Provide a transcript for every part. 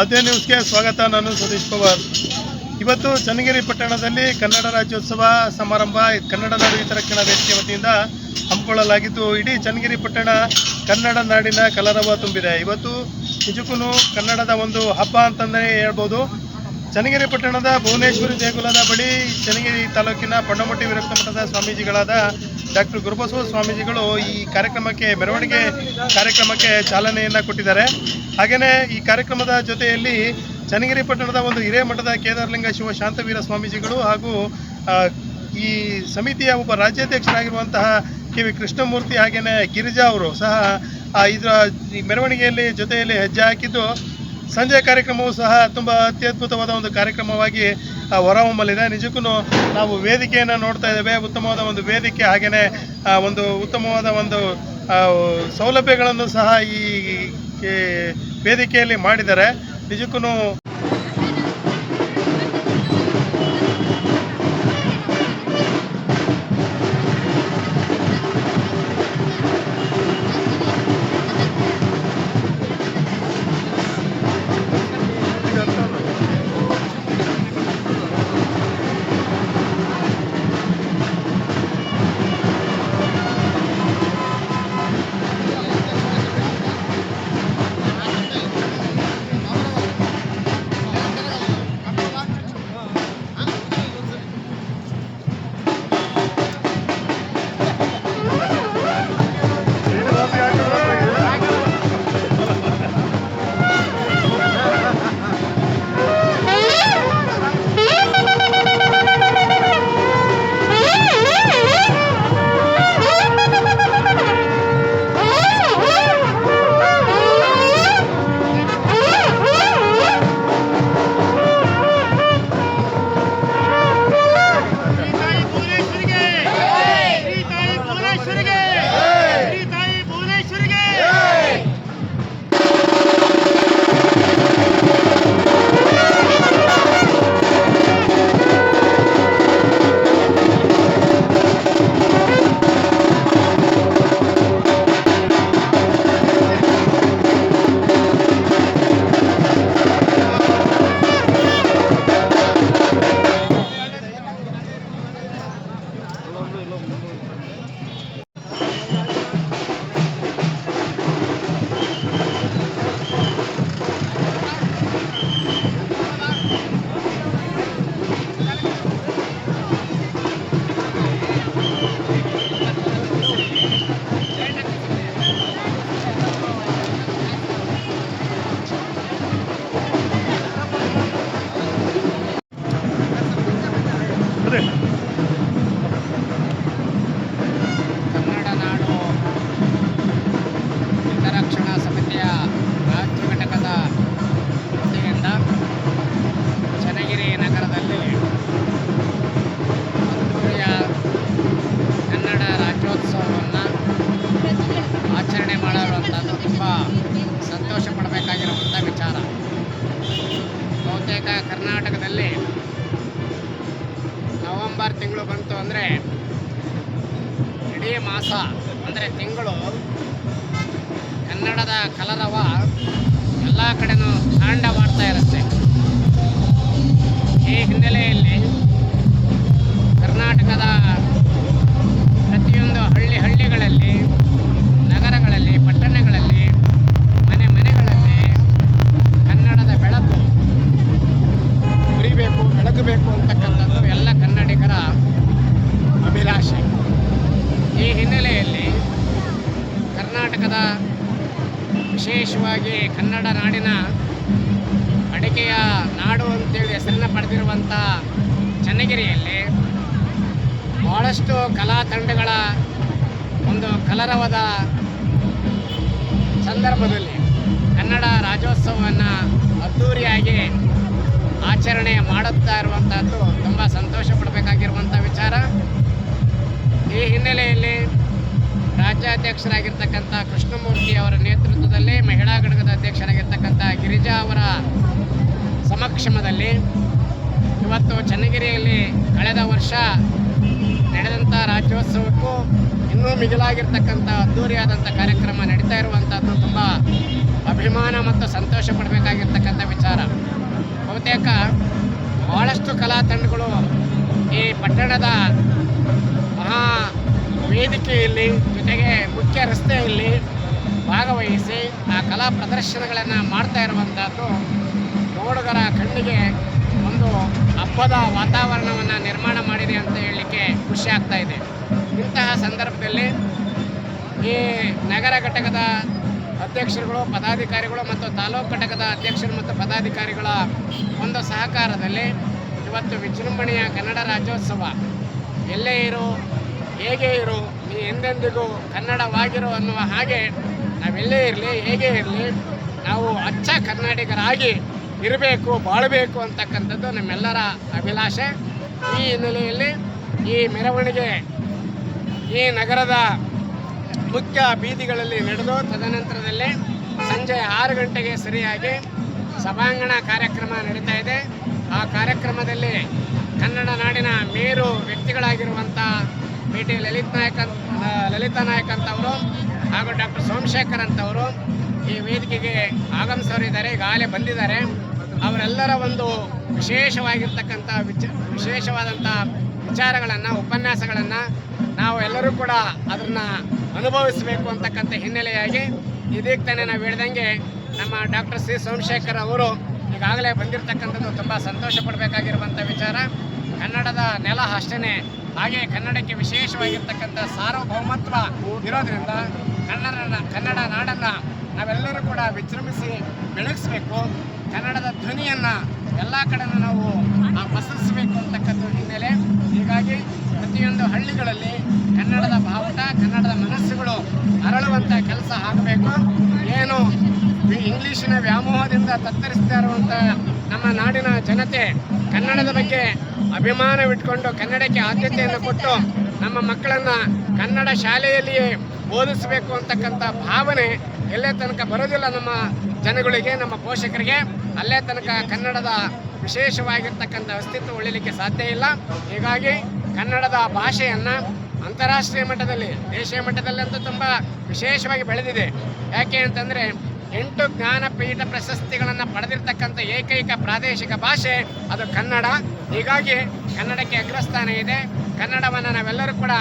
ಅದೇ ನ್ಯೂಸ್ಗೆ ಸ್ವಾಗತ. ನಾನು ಸತೀಶ್ ಪವಾರ್. ಇವತ್ತು ಚನ್ನಗಿರಿ ಪಟ್ಟಣದಲ್ಲಿ ಕನ್ನಡ ರಾಜ್ಯೋತ್ಸವ ಸಮಾರಂಭ. ಕನ್ನಡ ನಾಡು ವಿತರಕ್ಷಣಾ ವೇದಿಕೆ ವತಿಯಿಂದ ಹಮ್ಮಿಕೊಳ್ಳಲಾಗಿದ್ದು, ಇಡೀ ಚನ್ನಗಿರಿ ಪಟ್ಟಣ ಕನ್ನಡ ನಾಡಿನ ಕಲರವ ತುಂಬಿದೆ. ಇವತ್ತು ನಿಜಕ್ಕೂ ಕನ್ನಡದ ಒಂದು ಹಬ್ಬ ಅಂತಂದರೆ ಹೇಳ್ಬೋದು. ಚನ್ನಗಿರಿ ಪಟ್ಟಣದ ಭುವನೇಶ್ವರಿ ದೇಗುಲದ ಬಳಿ ಚನ್ನಗಿರಿ ತಾಲೂಕಿನ ಪಣ್ಣಮಟ್ಟಿ ವಿರಕ್ತ ಮಠದ ಸ್ವಾಮೀಜಿಗಳಾದ ಡಾಕ್ಟರ್ ಗುರುಬಸವ ಸ್ವಾಮೀಜಿಗಳು ಈ ಕಾರ್ಯಕ್ರಮಕ್ಕೆ ಮೆರವಣಿಗೆ ಕಾರ್ಯಕ್ರಮಕ್ಕೆ ಚಾಲನೆಯನ್ನು ಕೊಟ್ಟಿದ್ದಾರೆ. ಹಾಗೆಯೇ ಈ ಕಾರ್ಯಕ್ರಮದ ಜೊತೆಯಲ್ಲಿ ಚನ್ನಗಿರಿ ಪಟ್ಟಣದ ಒಂದು ಹಿರೇಮಠದ ಕೇದಾರಲಿಂಗ ಶಿವ ಶಾಂತವೀರ ಸ್ವಾಮೀಜಿಗಳು ಹಾಗೂ ಈ ಸಮಿತಿಯ ಒಬ್ಬ ರಾಜ್ಯಾಧ್ಯಕ್ಷರಾಗಿರುವಂತಹ ಕೆ ವಿ ಕೃಷ್ಣಮೂರ್ತಿ ಹಾಗೆಯೇ ಗಿರಿಜಾ ಅವರು ಸಹ ಇದರ ಮೆರವಣಿಗೆಯಲ್ಲಿ ಜೊತೆಯಲ್ಲಿ ಹೆಜ್ಜೆ ಹಾಕಿದ್ದು ಸಂಜೆ ಕಾರ್ಯಕ್ರಮವು ಸಹ ತುಂಬ ಅತ್ಯದ್ಭುತವಾದ ಒಂದು ಕಾರ್ಯಕ್ರಮವಾಗಿ ಹೊರಹೊಮ್ಮಲಿದೆ. ನಿಜಕ್ಕೂ ನಾವು ವೇದಿಕೆಯನ್ನು ನೋಡ್ತಾ ಇದ್ದೇವೆ. ಉತ್ತಮವಾದ ಒಂದು ವೇದಿಕೆ ಹಾಗೆಯೇ ಒಂದು ಉತ್ತಮವಾದ ಒಂದು ಸೌಲಭ್ಯಗಳನ್ನು ಸಹ ಈ ವೇದಿಕೆಯಲ್ಲಿ ಮಾಡಿದ್ದಾರೆ. ನಿಜಕ್ಕೂ ಕನ್ನಡದ ಕಲರವ ಎಲ್ಲ ಕಡೆನೂ ತಾಂಡವಾಡ್ತಾ ಇರುತ್ತೆ. ಈ ಹಿನ್ನೆಲೆಯಲ್ಲಿ ಕರ್ನಾಟಕದ ಪ್ರತಿಯೊಂದು ಹಳ್ಳಿ ಹಳ್ಳಿಗಳಲ್ಲಿ, ನಗರಗಳಲ್ಲಿ, ಪಟ್ಟಣಗಳಲ್ಲಿ, ಮನೆ ಮನೆಗಳಲ್ಲಿ ಕನ್ನಡದ ಬೆಳಕು ಉರಿಬೇಕು ಬೆಳಗಬೇಕು ಅಂತಕ್ಕಂಥದ್ದು. ವಿಶೇಷವಾಗಿ ಕನ್ನಡ ನಾಡಿನ ಅಡಿಕೆಯ ನಾಡು ಅಂತೇಳಿ ಹೆಸರನ್ನು ಪಡೆದಿರುವಂಥ ಚನ್ನಗಿರಿಯಲ್ಲಿ ಭಾಳಷ್ಟು ಕಲಾ ತಂಡಗಳ ಒಂದು ಕಲರವದ ಸಂದರ್ಭದಲ್ಲಿ ಕನ್ನಡ ರಾಜ್ಯೋತ್ಸವವನ್ನು ಅದ್ಧೂರಿಯಾಗಿ ಆಚರಣೆ ಮಾಡುತ್ತಾ ಇರುವಂಥದ್ದು ತುಂಬ ಸಂತೋಷ ಪಡಬೇಕಾಗಿರುವಂಥ ವಿಚಾರ. ಈ ಹಿನ್ನೆಲೆಯಲ್ಲಿ ರಾಜ್ಯಾಧ್ಯಕ್ಷರಾಗಿರ್ತಕ್ಕಂಥ ಕೃಷ್ಣಮೂರ್ತಿ ಅವರ ನೇತೃತ್ವದಲ್ಲಿ ಮಹಿಳಾ ಘಟಕದ ಅಧ್ಯಕ್ಷರಾಗಿರ್ತಕ್ಕಂಥ ಗಿರಿಜಾ ಅವರ ಸಮಕ್ಷಮದಲ್ಲಿ ಇವತ್ತು ಚನ್ನಗಿರಿಯಲ್ಲಿ ಕಳೆದ ವರ್ಷ ನಡೆದಂಥ ರಾಜ್ಯೋತ್ಸವಕ್ಕೂ ಇನ್ನೂ ಮಿಗಿಲಾಗಿರ್ತಕ್ಕಂಥ ಅದ್ದೂರಿಯಾದಂಥ ಕಾರ್ಯಕ್ರಮ ನಡೀತಾ ಇರುವಂಥದ್ದು ತುಂಬ ಅಭಿಮಾನ ಮತ್ತು ಸಂತೋಷ ಪಡಬೇಕಾಗಿರ್ತಕ್ಕಂಥ ವಿಚಾರ. ಬಹುತೇಕ ಭಾಳಷ್ಟು ಕಲಾ ತಂಡಗಳು ಈ ಪಟ್ಟಣದ ಮಹಾ ವೇದಿಕೆಯಲ್ಲಿ ಜೊತೆಗೆ ಮುಖ್ಯ ರಸ್ತೆಯಲ್ಲಿ ಭಾಗವಹಿಸಿ ಆ ಕಲಾ ಪ್ರದರ್ಶನಗಳನ್ನು ಮಾಡ್ತಾ ಇರುವಂಥದ್ದು ನೋಡುಗರ ಕಣ್ಣಿಗೆ ಒಂದು ಹಬ್ಬದ ವಾತಾವರಣವನ್ನು ನಿರ್ಮಾಣ ಮಾಡಿದೆ ಅಂತ ಹೇಳಲಿಕ್ಕೆ ಖುಷಿ ಆಗ್ತಾ ಇದೆ. ಇಂತಹ ಸಂದರ್ಭದಲ್ಲಿ ಈ ನಗರ ಘಟಕದ ಅಧ್ಯಕ್ಷರುಗಳು, ಪದಾಧಿಕಾರಿಗಳು ಮತ್ತು ತಾಲೂಕು ಘಟಕದ ಅಧ್ಯಕ್ಷರು ಮತ್ತು ಪದಾಧಿಕಾರಿಗಳ ಒಂದು ಸಹಕಾರದಲ್ಲಿ ಇವತ್ತು ವಿಜೃಂಭಣೆಯ ಕನ್ನಡ ರಾಜ್ಯೋತ್ಸವ ಎಲ್ಲೇ ಇರು ಹೇಗೆ ಇರು, ನೀ ಎಂದೆಂದಿಗೂ ಕನ್ನಡವಾಗಿರು ಅನ್ನುವ ಹಾಗೆ ನಾವೆಲ್ಲೇ ಇರಲಿ, ಹೇಗೆ ಇರಲಿ, ನಾವು ಅಚ್ಚ ಕನ್ನಡಿಗರಾಗಿ ಇರಬೇಕು, ಬಾಳಬೇಕು ಅಂತಕ್ಕಂಥದ್ದು ನಮ್ಮೆಲ್ಲರ ಅಭಿಲಾಷೆ. ಈ ಹಿನ್ನೆಲೆಯಲ್ಲಿ ಈ ಮೆರವಣಿಗೆ ಈ ನಗರದ ಮುಖ್ಯ ಬೀದಿಗಳಲ್ಲಿ ನಡೆದು, ತದನಂತರದಲ್ಲಿ ಸಂಜೆ ಆರು ಗಂಟೆಗೆ ಸರಿಯಾಗಿ ಸಭಾಂಗಣ ಕಾರ್ಯಕ್ರಮ ನಡೀತಾ ಇದೆ. ಆ ಕಾರ್ಯಕ್ರಮದಲ್ಲಿ ಕನ್ನಡ ನಾಡಿನ ಮೇರು ವ್ಯಕ್ತಿಗಳಾಗಿರುವಂಥ ಬಿ ಟಿ ಲಲಿತ್ ನಾಯಕ್ ಲಲಿತಾ ನಾಯಕ್ ಅಂತವರು, ಹಾಗೂ ಡಾಕ್ಟರ್ ಸೋಮಶೇಖರ್ ಅಂತವರು ಈ ವೇದಿಕೆಗೆ ಆಗಮಿಸೋರಿದ್ದಾರೆ ಈಗಾಗಲೇ ಬಂದಿದ್ದಾರೆ. ಅವರೆಲ್ಲರ ಒಂದು ವಿಶೇಷವಾಗಿರ್ತಕ್ಕಂಥ ವಿಚ, ವಿಶೇಷವಾದಂಥ ವಿಚಾರಗಳನ್ನು, ಉಪನ್ಯಾಸಗಳನ್ನು ನಾವು ಎಲ್ಲರೂ ಕೂಡ ಅದನ್ನು ಅನುಭವಿಸಬೇಕು ಅಂತಕ್ಕಂಥ ಹಿನ್ನೆಲೆಯಾಗಿ ಇದೀಗ ತಾನೇ ನಾವು ಹೇಳ್ದಂಗೆ ನಮ್ಮ ಡಾಕ್ಟರ್ ಸಿ ಸೋಮಶೇಖರ್ ಅವರು ಈಗಾಗಲೇ ಬಂದಿರತಕ್ಕಂಥದ್ದು ತುಂಬ ಸಂತೋಷ ಪಡಬೇಕಾಗಿರುವಂಥ ವಿಚಾರ. ಕನ್ನಡದ ನೆಲ ಅಷ್ಟೇ ಹಾಗೆ ಕನ್ನಡಕ್ಕೆ ವಿಶೇಷವಾಗಿರ್ತಕ್ಕಂಥ ಸಾರ್ವಭೌಮತ್ವ ಇರೋದ್ರಿಂದ ಕನ್ನಡ ಕನ್ನಡ ನಾಡನ್ನು ನಾವೆಲ್ಲರೂ ಕೂಡ ವಿಜೃಂಭಿಸಿ ಬೆಳಗಿಸ್ಬೇಕು. ಕನ್ನಡದ ಧ್ವನಿಯನ್ನು ಎಲ್ಲ ಕಡೆನೂ ನಾವು ಪಸರಿಸಬೇಕು ಅಂತಕ್ಕಂಥ ಹಿನ್ನೆಲೆ. ಹೀಗಾಗಿ ಪ್ರತಿಯೊಂದು ಹಳ್ಳಿಗಳಲ್ಲಿ ಕನ್ನಡದ ಭಾವಟ ಕನ್ನಡದ ಮನಸ್ಸುಗಳು ಅರಳುವಂಥ ಕೆಲಸ ಆಗಬೇಕು. ಏನು ಇಂಗ್ಲೀಷಿನ ವ್ಯಾಮೋಹದಿಂದ ತತ್ತರಿಸ್ತಾ ಇರುವಂಥ ನಮ್ಮ ನಾಡಿನ ಜನತೆ ಕನ್ನಡದ ಬಗ್ಗೆ ಅಭಿಮಾನವಿಟ್ಕೊಂಡು ಕನ್ನಡಕ್ಕೆ ಆದ್ಯತೆಯನ್ನು ಕೊಟ್ಟು ನಮ್ಮ ಮಕ್ಕಳನ್ನು ಕನ್ನಡ ಶಾಲೆಯಲ್ಲಿಯೇ ಓದಿಸಬೇಕು ಅಂತಕ್ಕಂಥ ಭಾವನೆ ಎಲ್ಲೇ ತನಕ ಬರೋದಿಲ್ಲ ನಮ್ಮ ಜನಗಳಿಗೆ, ನಮ್ಮ ಪೋಷಕರಿಗೆ. ಅಲ್ಲೇ ತನಕ ಕನ್ನಡದ ವಿಶೇಷವಾಗಿರ್ತಕ್ಕಂಥ ಅಸ್ತಿತ್ವ ಉಳಿಲಿಕ್ಕೆ ಸಾಧ್ಯ ಇಲ್ಲ. ಹೀಗಾಗಿ ಕನ್ನಡದ ಭಾಷೆಯನ್ನು ಅಂತಾರಾಷ್ಟ್ರೀಯ ಮಟ್ಟದಲ್ಲಿ, ದೇಶೀಯ ಮಟ್ಟದಲ್ಲಿ ಅಂತೂ ತುಂಬ ವಿಶೇಷವಾಗಿ ಬೆಳೆದಿದೆ. ಯಾಕೆ ಅಂತಂದರೆ ಎಂಟು ಜ್ಞಾನಪೀಠ ಪ್ರಶಸ್ತಿಗಳನ್ನು ಪಡೆದಿರ್ತಕ್ಕಂಥ ಏಕೈಕ ಪ್ರಾದೇಶಿಕ ಭಾಷೆ, ಅದು ಕನ್ನಡ. ಹೀಗಾಗಿ ಕನ್ನಡಕ್ಕೆ ಅಗ್ರಸ್ಥಾನ ಇದೆ. ಕನ್ನಡವನ್ನು ನಾವೆಲ್ಲರೂ ಕೂಡ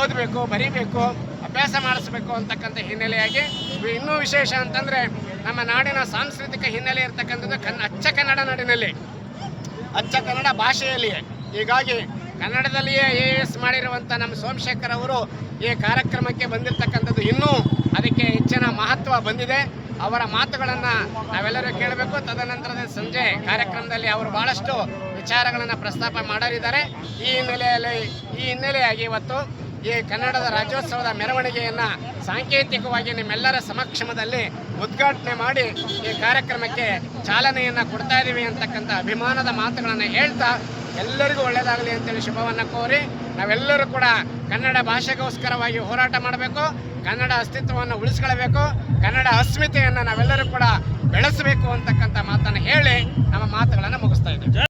ಓದಬೇಕು, ಬರೀಬೇಕು, ಅಭ್ಯಾಸ ಮಾಡಿಸ್ಬೇಕು ಅಂತಕ್ಕಂಥ ಹಿನ್ನೆಲೆಯಾಗಿ. ಇನ್ನೂ ವಿಶೇಷ ಅಂತಂದರೆ ನಮ್ಮ ನಾಡಿನ ಸಾಂಸ್ಕೃತಿಕ ಹಿನ್ನೆಲೆ ಇರತಕ್ಕಂಥದ್ದು ಕನ್, ಅಚ್ಚ ಕನ್ನಡ ನಾಡಿನಲ್ಲಿ. ಅಚ್ಚ ಕನ್ನಡ ಭಾಷೆಯಲ್ಲಿಯೇ. ಹೀಗಾಗಿ ಕನ್ನಡದಲ್ಲಿಯೇ ಎ ಎಸ್ ಮಾಡಿರುವಂಥ ನಮ್ಮ ಸೋಮಶೇಖರ್ ಅವರು ಈ ಕಾರ್ಯಕ್ರಮಕ್ಕೆ ಬಂದಿರತಕ್ಕಂಥದ್ದು ಇನ್ನೂ ಅದಕ್ಕೆ ಹೆಚ್ಚಿನ ಮಹತ್ವ ಬಂದಿದೆ. ಅವರ ಮಾತುಗಳನ್ನು ನಾವೆಲ್ಲರೂ ಕೇಳಬೇಕು. ತದನಂತರದ ಸಂಜೆ ಕಾರ್ಯಕ್ರಮದಲ್ಲಿ ಅವರು ಬಹಳಷ್ಟು ವಿಚಾರಗಳನ್ನು ಪ್ರಸ್ತಾಪ ಮಾಡಲಿದ್ದಾರೆ. ಈ ಹಿನ್ನೆಲೆಯಲ್ಲಿ, ಈ ಹಿನ್ನೆಲೆಯಾಗಿ ಇವತ್ತು ಈ ಕನ್ನಡದ ರಾಜ್ಯೋತ್ಸವದ ಮೆರವಣಿಗೆಯನ್ನು ಸಾಂಕೇತಿಕವಾಗಿ ನಿಮ್ಮೆಲ್ಲರ ಸಮಕ್ಷಮದಲ್ಲಿ ಉದ್ಘಾಟನೆ ಮಾಡಿ ಈ ಕಾರ್ಯಕ್ರಮಕ್ಕೆ ಚಾಲನೆಯನ್ನು ಕೊಡ್ತಾ ಇದ್ದೀವಿ ಅಂತಕ್ಕಂಥ ಅಭಿಮಾನದ ಮಾತುಗಳನ್ನು ಹೇಳ್ತಾ ಎಲ್ಲರಿಗೂ ಒಳ್ಳೆಯದಾಗಲಿ ಅಂತೇಳಿ ಶುಭವನ್ನು ಕೋರಿ ನಾವೆಲ್ಲರೂ ಕೂಡ ಕನ್ನಡ ಭಾಷೆಗೋಸ್ಕರವಾಗಿ ಹೋರಾಟ ಮಾಡಬೇಕು, ಕನ್ನಡ ಅಸ್ತಿತ್ವವನ್ನು ಉಳಿಸ್ಕೊಳ್ಬೇಕು, ಕನ್ನಡ ಅಸ್ಮಿತೆಯನ್ನು ನಾವೆಲ್ಲರೂ ಕೂಡ ಬೆಳೆಸಬೇಕು ಅಂತಕ್ಕಂಥ ಮಾತನ್ನು ಹೇಳಿ ನಮ್ಮ ಮಾತುಗಳನ್ನು ಮುಗಿಸ್ತಾ ಇದ್ದೀವಿ.